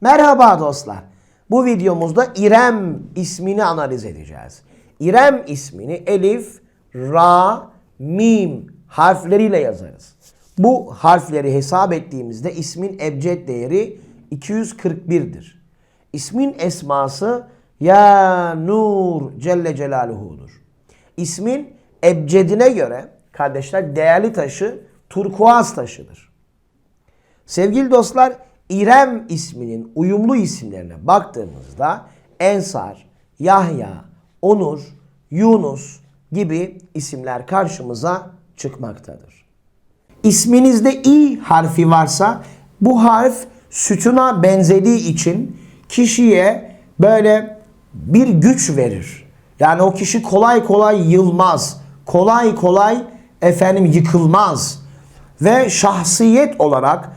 Merhaba dostlar. Bu videomuzda İrem ismini analiz edeceğiz. İrem ismini Elif, Ra, Mim harfleriyle yazarız. Bu harfleri hesap ettiğimizde ismin ebced değeri 241'dir. İsmin esması Ya Nur Celle Celaluhu'dur. İsmin ebcedine göre kardeşler değerli taşı turkuaz taşıdır. Sevgili dostlar, İrem isminin uyumlu isimlerine baktığımızda Ensar, Yahya, Onur, Yunus gibi isimler karşımıza çıkmaktadır. İsminizde i harfi varsa bu harf sütuna benzediği için kişiye böyle bir güç verir. Yani o kişi kolay kolay yılmaz. Kolay kolay efendim yıkılmaz. Ve şahsiyet olarak,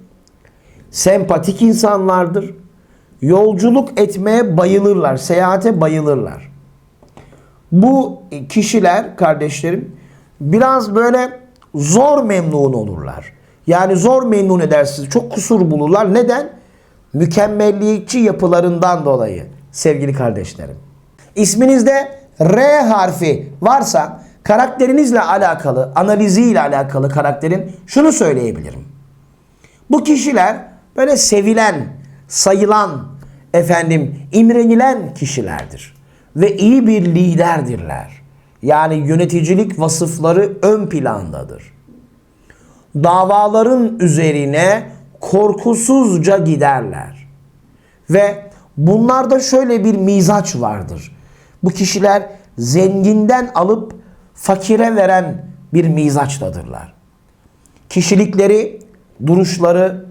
Sempatik insanlardır. Yolculuk etmeye bayılırlar. Seyahate bayılırlar. Bu kişiler kardeşlerim biraz böyle zor memnun olurlar. Yani zor memnun edersiniz. Çok kusur bulurlar. Neden? Mükemmelliyetçi yapılarından dolayı sevgili kardeşlerim. İsminizde R harfi varsa karakterinizle alakalı, analiziyle alakalı karakterin şunu söyleyebilirim. Bu kişiler böyle sevilen, sayılan, efendim imrenilen kişilerdir. Ve iyi bir liderdirler. Yani yöneticilik vasıfları ön plandadır. Davaların üzerine korkusuzca giderler. Ve bunlarda şöyle bir mizaç vardır. Bu kişiler zenginden alıp fakire veren bir mizaçtadırlar. Kişilikleri, duruşları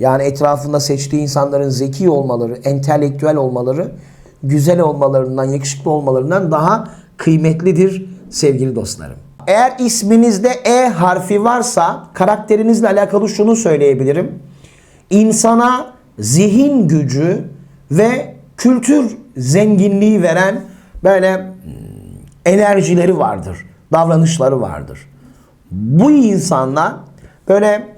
Yani etrafında seçtiği insanların zeki olmaları, entelektüel olmaları, güzel olmalarından, yakışıklı olmalarından daha kıymetlidir sevgili dostlarım. Eğer isminizde E harfi varsa karakterinizle alakalı şunu söyleyebilirim. İnsana zihin gücü ve kültür zenginliği veren böyle hmm, enerjileri vardır, davranışları vardır. Bu insanlar böyle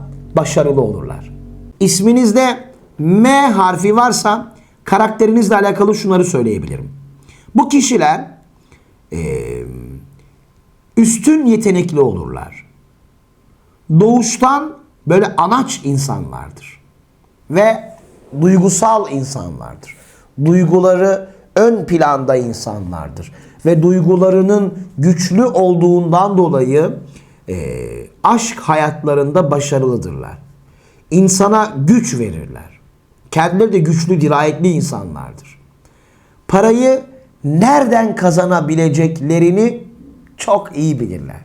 başarılı olurlar. İsminizde M harfi varsa karakterinizle alakalı şunları söyleyebilirim. Bu kişiler eee, üstün yetenekli olurlar. Doğuştan böyle anaç insanlardır. Ve duygusal insanlardır. Duyguları ön planda insanlardır. Ve duygularının güçlü olduğundan dolayı eee, aşk hayatlarında başarılıdırlar. İnsana güç verirler. Kendileri de güçlü, dirayetli insanlardır parayı nereden kazanabileceklerini çok iyi bilirler.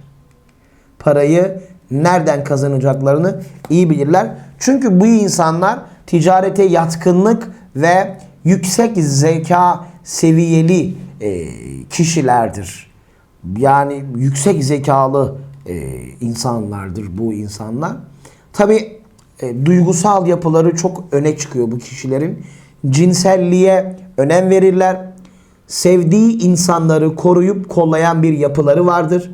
Parayı nereden kazanacaklarını iyi bilirler. Çünkü bu insanlar ticarete yatkınlık ve yüksek zeka seviyeli e, kişilerdir. Yani yüksek zekalı e, insanlardır bu insanlar. Tabi duygusal yapıları çok öne çıkıyor bu kişilerin. Cinselliğe önem verirler. Sevdiği insanları koruyup kollayan bir yapıları vardır.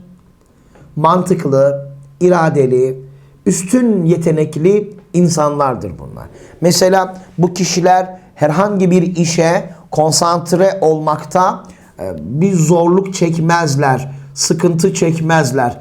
Mantıklı, iradeli, üstün yetenekli insanlardır bunlar. Mesela bu kişiler herhangi bir işe konsantre olmakta e, bir zorluk çekmezler, sıkıntı çekmezler.